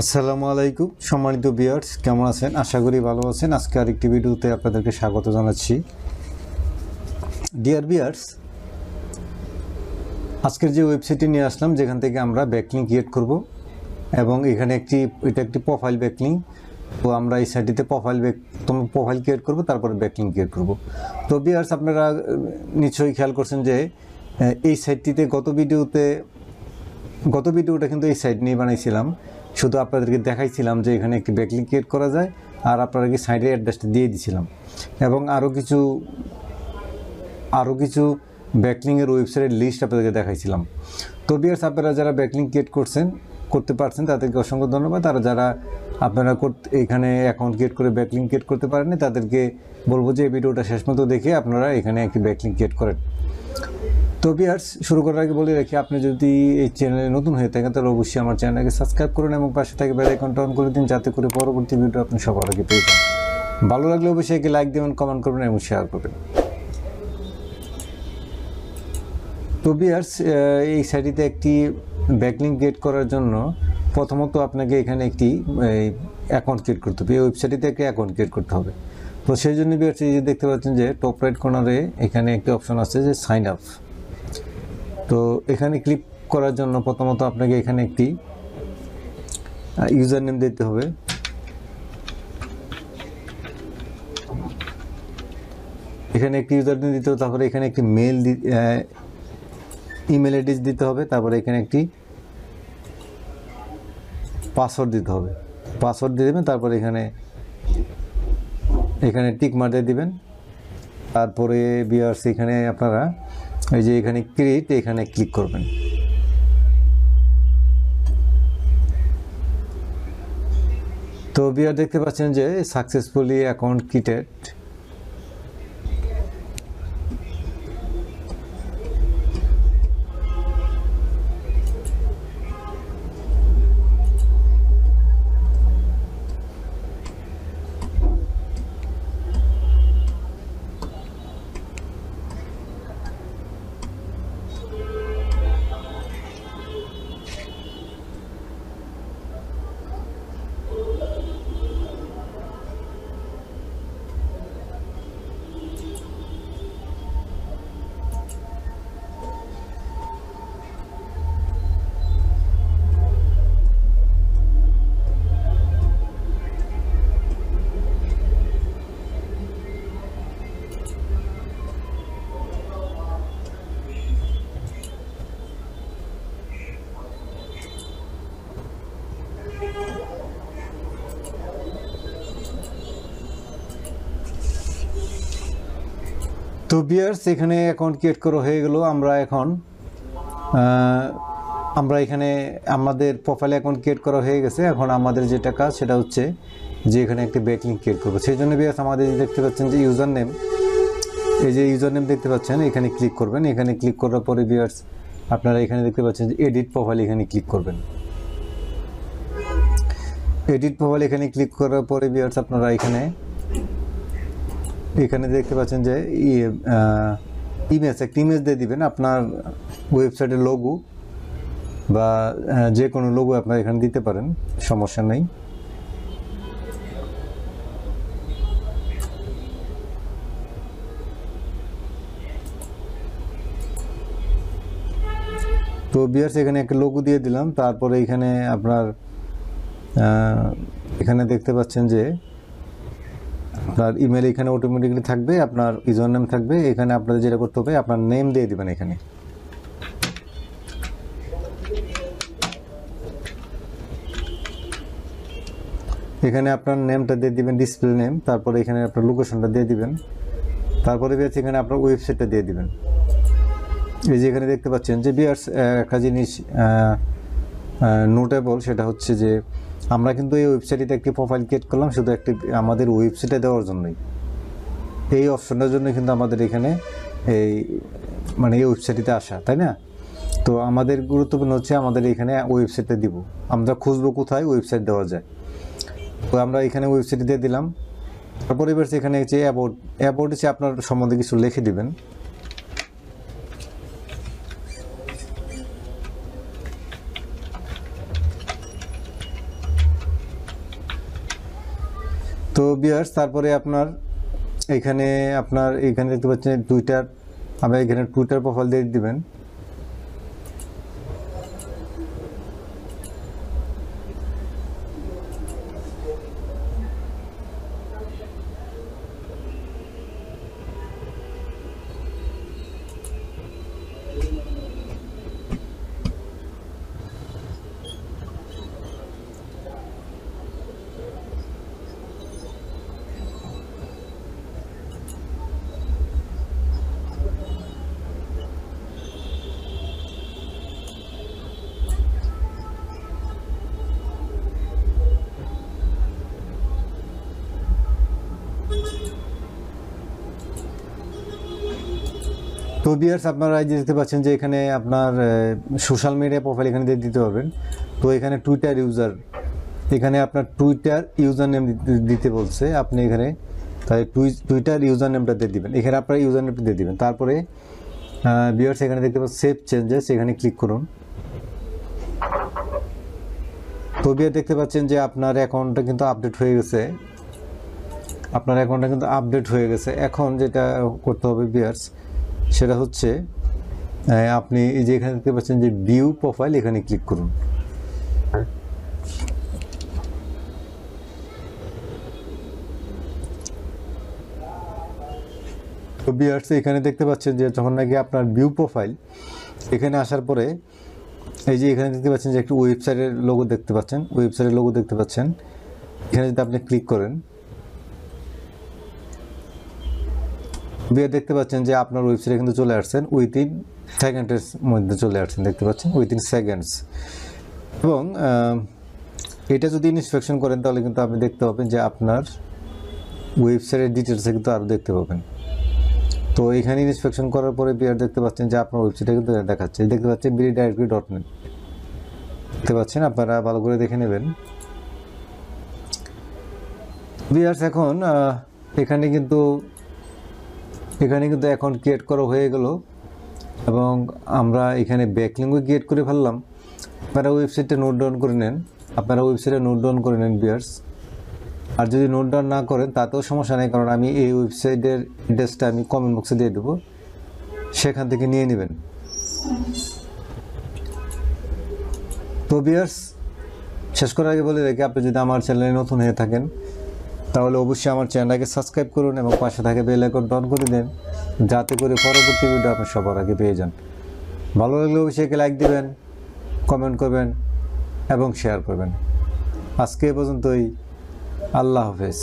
আসসালামু আলাইকুম, সম্মানিত বিয়ার্স কেমন আছেন? আশা করি ভালো আছেন। আজকে আরেকটি ভিডিওতে আপনাদেরকে স্বাগত জানাচ্ছি। ডিয়ার বিয়ার্স আজকের যে ওয়েবসাইটটি নিয়ে আসলাম, যেখান থেকে আমরা ব্যাকলিং ক্রিয়েট করব এবং এখানে একটি, এটা একটি প্রোফাইল ব্যাকলিং তো আমরা এই সাইটটিতে প্রোফাইল ব্যাক তোমার প্রোফাইল ক্রিয়েট করব, তারপরে ব্যাকলিং ক্রিয়েট করব। তো বিয়ার্স আপনারা নিশ্চয়ই খেয়াল করছেন যে এই সাইটটিতে গত ভিডিওতে গত ভিডিওটা কিন্তু এই সাইট নিয়ে বানাইছিলাম। শুধু আপনাদেরকে দেখাইছিলাম যে এখানে একটি ব্যাকলিং ক্রিয়েট করা যায়, আর আপনারা সাইডের অ্যাড্রেসটা দিয়ে দিছিলাম। এবং আরও কিছু আরও কিছু ব্যাকলিংয়ের ওয়েবসাইটের লিস্ট আপনাদেরকে দেখাইছিলাম। তো বিয়ার্স আপনারা যারা ব্যাকলিং ক্রিয়েট করছেন, করতে পারছেন, তাদেরকে অসংখ্য ধন্যবাদ। আর যারা আপনারা এখানে অ্যাকাউন্ট ক্রিয়েট করে ব্যাকলিং ক্রিয়েট করতে পারেননি, তাদেরকে বলব যে এই ভিডিওটা শেষ মতো দেখে আপনারা এখানে একটি ব্যাকলিং ক্রিয়েট করেন। তো বিয়ার্স শুরু করার আগে বলে রাখি, আপনি যদি এই চ্যানেলে নতুন হয়ে থাকেন, তাহলে অবশ্যই আমার চ্যানেলকে সাবস্ক্রাইব করুন এবং পাশে থেকে বেল আইকনটা অন করে দিন, যাতে করে পরবর্তী ভিডিও আপনি সবার আগে পেয়ে যান। ভালো লাগলে অবশ্যই একে লাইক দেবেন কমেন্ট করবেন এবং শেয়ার করবেন। তো বিয়ার্স এই সাইটটিতে একটি ব্যাকলিং ক্রিয়েট করার জন্য প্রথমত আপনাকে এখানে একটি অ্যাকাউন্ট ক্রিয়েট করতে হবে। এই ওয়েবসাইটটিতে একটি অ্যাকাউন্ট ক্রিয়েট করতে হবে। তো সেই জন্য বিয়ার্স এই যে দেখতে পাচ্ছেন যে টপ রাইট কর্নারে এখানে একটি অপশন আছে যে সাইন আপ তো এখানে ক্লিক করার জন্য প্রথমত আপনাকে এখানে একটি ইউজার নেম দিতে হবে। এখানে একটি ইউজার নেম দিতে হবে, তারপরে এখানে একটি মেল ইমেল অ্যাড্রেস দিতে হবে, তারপরে এখানে একটি পাসওয়ার্ড দিতে হবে। পাসওয়ার্ড দিয়ে দেবেন, তারপরে এখানে এখানে টিক মারতে দিবেন। তারপরে বিয়ার্স এখানে আপনারা এই যে এখানে ক্রিয়েট এখানে ক্লিক করবেন। তো বিয়ার দেখতে পাচ্ছেন যে সাকসেসফুলি অ্যাকাউন্ট ক্রিয়েটেড তো বিয়ার্স এখানে অ্যাকাউন্ট ক্রিয়েট করা হয়ে গেল। আমরা এখন আমরা এখানে আমাদের প্রোফাইল অ্যাকাউন্ট ক্রিয়েট করা হয়ে গেছে। এখন আমাদের যেটা কাজ, সেটা হচ্ছে যে এখানে একটি ব্যাকলিং ক্রিয়েট করব। সেই জন্য বিয়ার্স আমাদের দেখতে পাচ্ছেন যে ইউজার নেম এই যে ইউজার নেম দেখতে পাচ্ছেন, এখানে ক্লিক করবেন। এখানে ক্লিক করার পরে বিয়ার্স আপনারা এখানে দেখতে পাচ্ছেন যে এডিট প্রোফাইল এখানে ক্লিক করবেন। এডিট প্রোফাইল এখানে ক্লিক করার পরে বিয়ার্স আপনারা এখানে এখানে দেখতে পাচ্ছেন যে ইমেজ একটা ইমেজ দিয়ে দিবেন আপনার ওয়েবসাইটের লোগো বা যে কোনো লোগো আপনার এখানে দিতে পারেন, সমস্যা নেই। তো বিয়ার্স এখানে একটা লোগো দিয়ে দিলাম, তারপরে এখানে আপনার এখানে দেখতে পাচ্ছেন যে আপনার ইমেল এখানে অটোমেটিকলি থাকবে, আপনার ইউজার নেম থাকবে, এখানে আপনাদের যেটা করতে হবে, আপনার নেম দিয়ে দিবেন এখানে। এখানে আপনার নেমটা দিয়ে দিবেন ডিসপ্লে নেম তারপরে এখানে আপনার লোকেশনটা দিয়ে দিবেন। তারপরে বিয়ার্স এখানে আপনার ওয়েবসাইটটা দিয়ে দিবেন। এই যে এখানে দেখতে পাচ্ছেন যে, বিয়ার্স একটা জিনিস নোটেবল সেটা হচ্ছে যে আমরা কিন্তু এই ওয়েবসাইটে একটি প্রোফাইল ক্রিয়েট করলাম, শুধু একটি, আমাদের ওয়েবসাইটে দেওয়ার জন্যই। এই অপশনটার জন্য কিন্তু আমাদের এখানে এই মানে এই ওয়েবসাইটটিতে আসা, তাই না? তো আমাদের গুরুত্বপূর্ণ হচ্ছে আমাদের এখানে ওয়েবসাইটটা দিব। আমরা খুঁজবো কোথায় ওয়েবসাইট দেওয়া যায়। তো আমরা এখানে ওয়েবসাইট দিয়ে দিলাম। তারপরে এবার এখানে হচ্ছে অ্যাবাউট অ্যাবাউট হচ্ছে আপনার সম্বন্ধে কিছু লিখে দিবেন। তো বিয়ার্স তারপরে আপনার এখানে আপনার এখানে দেখতে পাচ্ছেন টুইটার আপনার এখানে টুইটার প্রোফাইল দিয়ে দিবেন। তো বিয়ার্স আপনারা এই যে দেখতে পাচ্ছেন যে এখানে আপনার সোশ্যাল মিডিয়া প্রোফাইল এখানে দিয়ে দিতে পারবেন। তো এখানে টুইটার ইউজার এখানে আপনার টুইটার ইউজার নেম দিতে বলছে আপনি এখানে। তাই টুইটার ইউজার নেমটা দিয়ে দিবেন। এখানে আপনার ইউজার নেমটা দিয়ে দিবেন। তারপরে বিয়ার্স এখানে দেখতে পাচ্ছেন সেভ চেঞ্জেস এখানে ক্লিক করুন। তো বিয়ার দেখতে পাচ্ছেন যে আপনার অ্যাকাউন্টটা কিন্তু আপডেট হয়ে গেছে। আপনার অ্যাকাউন্টটা কিন্তু আপডেট হয়ে গেছে। এখন যেটা করতে হবে বিয়ার্স সেটা হচ্ছে আপনি এই যে এখানে দেখতে পাচ্ছেন যে ভিউ প্রোফাইল এখানে ক্লিক করুন। তো বিয়ার্স এখানে দেখতে পাচ্ছেন যে যখন নাকি আপনার ভিউ প্রোফাইল এখানে আসার পরে, এই যে এখানে দেখতে পাচ্ছেন যে একটি ওয়েবসাইটের লোগো দেখতে পাচ্ছেন। ওয়েবসাইটের লোগো দেখতে পাচ্ছেন। এখানে যদি আপনি ক্লিক করেন বিয়ে দেখতে পাচ্ছেন যে আপনার ওয়েবসাইটে কিন্তু চলে আসছেন উইথিন সেকেন্ডের মধ্যে চলে আসছেন, দেখতে পাচ্ছেন? উইথিন সেকেন্ডস এবং এটা যদি ইনস্পেকশন করেন তাহলে কিন্তু আপনি দেখতে পাবেন যে আপনার ওয়েবসাইটের ডিটেলসে কিন্তু আরও দেখতে পাবেন। তো এখানে ইনস্পেকশন করার পরে বিয়ার দেখতে পাচ্ছেন যে আপনার ওয়েবসাইটে কিন্তু দেখাচ্ছে। দেখতে পাচ্ছেন বিডি ডাইরেক্টরি ডট নেট দেখতে পাচ্ছেন? আপনারা ভালো করে দেখে নেবেন। বিয়ার্স এখন এখানে কিন্তু এখানে কিন্তু অ্যাকাউন্ট ক্রিয়েট করা হয়ে গেল এবং আমরা এখানে ব্যাকলিঙ্কও ক্রিয়েট করে ফেললাম। আপনারা ওয়েবসাইটটা নোট ডাউন করে নেন। আপনারা ওয়েবসাইটে নোট ডাউন করে নেন বিয়ার্স আর যদি নোট ডাউন না করেন, তাতেও সমস্যা নেই, কারণ আমি এই ওয়েবসাইটের অ্যাড্রেসটা আমি কমেন্ট বক্সে দিয়ে দেবো। সেখান থেকে নিয়ে নেবেন। তো বিয়ার্স শেষ করার আগে বলে রাখি, আপনি যদি আমার চ্যানেলে নতুন হয়ে থাকেন তাহলে অবশ্যই আমার চ্যানেলটাকে সাবস্ক্রাইব করুন এবং পাশে থাকে বেল আইকন অন করে দেন, যাতে করে পরবর্তী ভিডিও আপনি সবার আগে পেয়ে যান। ভালো লাগলে অবশ্যই লাইক দিবেন কমেন্ট করবেন এবং শেয়ার করবেন। আজকে পর্যন্তই। আল্লাহ হাফেজ।